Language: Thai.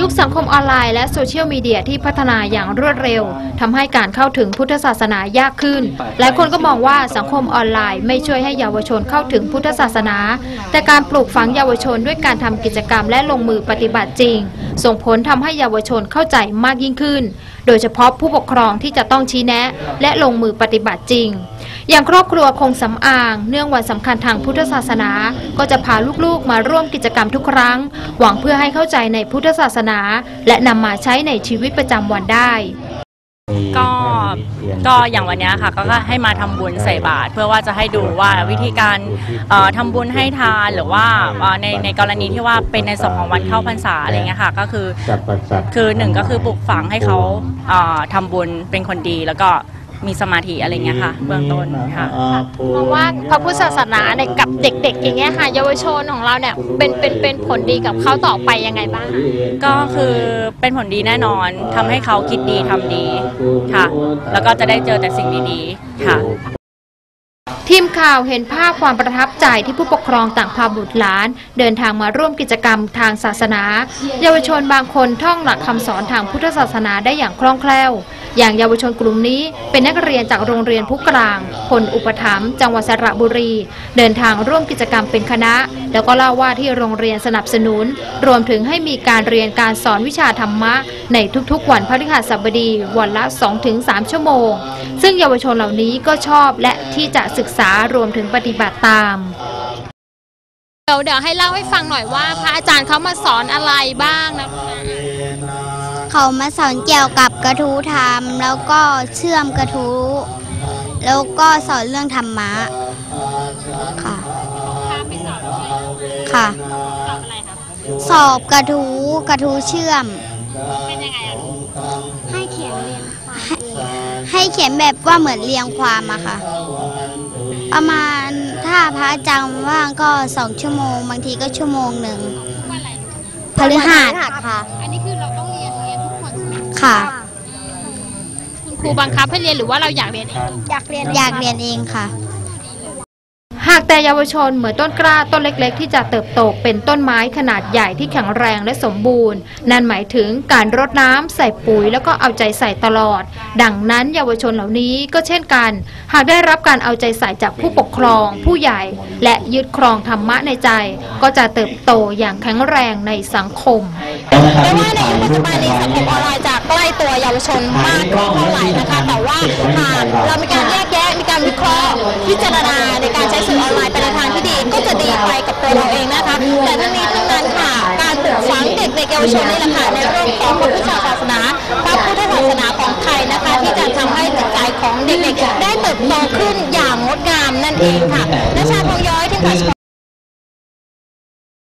ยุคสังคมออนไลน์และโซเชียลมีเดียที่พัฒนาอย่างรวดเร็วทำให้การเข้าถึงพุทธศาสนายากขึ้น หลายคนก็มองว่าสังคมออนไลน์ไม่ช่วยให้เยาวชนเข้าถึงพุทธศาสนา แต่การปลูกฝังเยาวชนด้วยการทำกิจกรรมและลงมือปฏิบัติจริง ส่งผลทำให้เยาวชนเข้าใจมากยิ่งขึ้น โดยเฉพาะผู้ปกครองที่จะต้องชี้แนะ และลงมือปฏิบัติจริง อย่างครอบครัวคงสำอาง เนื่องวันสำคัญทางพุทธศาสนา ก็จะพาลูกๆมาร่วมกิจกรรมทุกครั้ง หวังเพื่อให้เข้าใจในพุทธศาสนา และนำมาใช้ในชีวิตประจำวันได้ก็ก็อย่างวันเนี้ยค่ะก็ก็ให้มาทำบุญใส่บาตรเพื่อว่าจะให้ดูว่าวิธีการเอ่อทำบุญให้ทานหรือว่าเอ่อในในกรณีที่ว่าเป็นในส่วนของวันเข้าพรรษาอะไรเงี้ยค่ะก็คือคือหนึ่งก็คือปลูกฝังให้เขาเอ่อทำบุญเป็นคนดีแล้วก็ มีสมาธิอะไรเงี้ยค่ะ เบื้องต้นค่ะมองว่าพระพุทธศาสนาเนี่ยกับเด็ก ๆ อย่างเงี้ยค่ะ เยาวชนของเราเนี่ยเป็นเป็นเป็นผลดีกับเขาต่อไปยังไงบ้างก็คือเป็นผลดีแน่นอนทำให้เขาคิดดีทำดีค่ะ แล้วก็จะได้เจอแต่สิ่งดีๆค่ะทีมข่าวเห็นภาพความประทับใจที่ผู้ปกครองต่างพาบุตรหลาน เดินทางมาร่วมกิจกรรมทางศาสนา เยาวชนบางคนท่องหลักคำสอนทางพุทธศาสนาได้อย่างคล่องแคล่ว อย่างเยาวชนกลุ่มนี้เป็นนักเรียนจากโรงเรียนผู้กลางพลอุปถัมภ์จังหวัดสระบุรี เดินทางร่วมกิจกรรมเป็นคณะ แล้วก็เล่าว่าที่โรงเรียนสนับสนุน รวมถึงให้มีการเรียนการสอนวิชาธรรมะ ในทุกๆ วันพฤหัสบดีวันละ 2-3 ชั่วโมง ซึ่งเยาวชนเหล่านี้ก็ชอบและที่จะศึกษารวมถึงปฏิบัติตามเดี๋ยวเดี๋ยวให้เล่าให้ฟังหน่อยว่าพระอาจารย์เขามาสอนอะไรบ้างนะ เขามาสอนเกี่ยวกับกระทู้ธรรม แล้วก็เชื่อมกระทู้ แล้วก็สอนเรื่องธรรมะ ค่ะ ค่ะ สอบกระทู้กระทู้เชื่อม เป็นยังไงอะให้เขียนเรียงให้เขียนแบบว่าเหมือนเรียงความอะค่ะ ประมาณถ้าพระอาจารย์ว่างก็สองชั่วโมง บางทีก็ชั่วโมงหนึ่งพฤหัสค่ะ คนใช่ไหมค่ะ คุณครูบังคับให้เรียนหรือว่าเราอยากเรียนเองอยากเรียนอยากเรียนเองค่ะ หากแต่เยาวชนเหมือนต้นกล้าต้นเล็กๆ ที่จะเติบโตเป็นต้นไม้ขนาดใหญ่ที่แข็งแรงและสมบูรณ์ นั่นหมายถึงการรดน้ำใส่ปุ๋ยแล้วก็เอาใจใส่ตลอด ดังนั้นเยาวชนเหล่านี้ก็เช่นกัน หากได้รับการเอาใจใส่จากผู้ปกครอง ผู้ใหญ่ และยึดครองธรรมะในใจ ก็จะเติบโตอย่างแข็งแรงในสังคม ไม่ว่าในยุคปัจจุบันนี้สังคมออนไลน์จะใกล้ ตัวเยาวชนมากขึ้นเท่าไหร่นะคะ แต่ว่าหากเรามีการแยกแยะมีการวิเคราะห์พิจารณาในการใช้สื่อออนไลน์ไปในทางที่ดีก็จะดีไปกับตัวเราเองนะคะ แต่ทั้งนี้ทั้งนั้นค่ะ การปลูกฝังเด็กๆเยาวชนนี่แหละค่ะในเรื่องของพระพุทธศาสนาพระพุทธศาสนาของไทยนะคะ ที่จะทำให้จิตใจของเด็กๆได้เติบโตขึ้นอย่างงดงามนั่นเองค่ะนชาทองย้อยที่ขา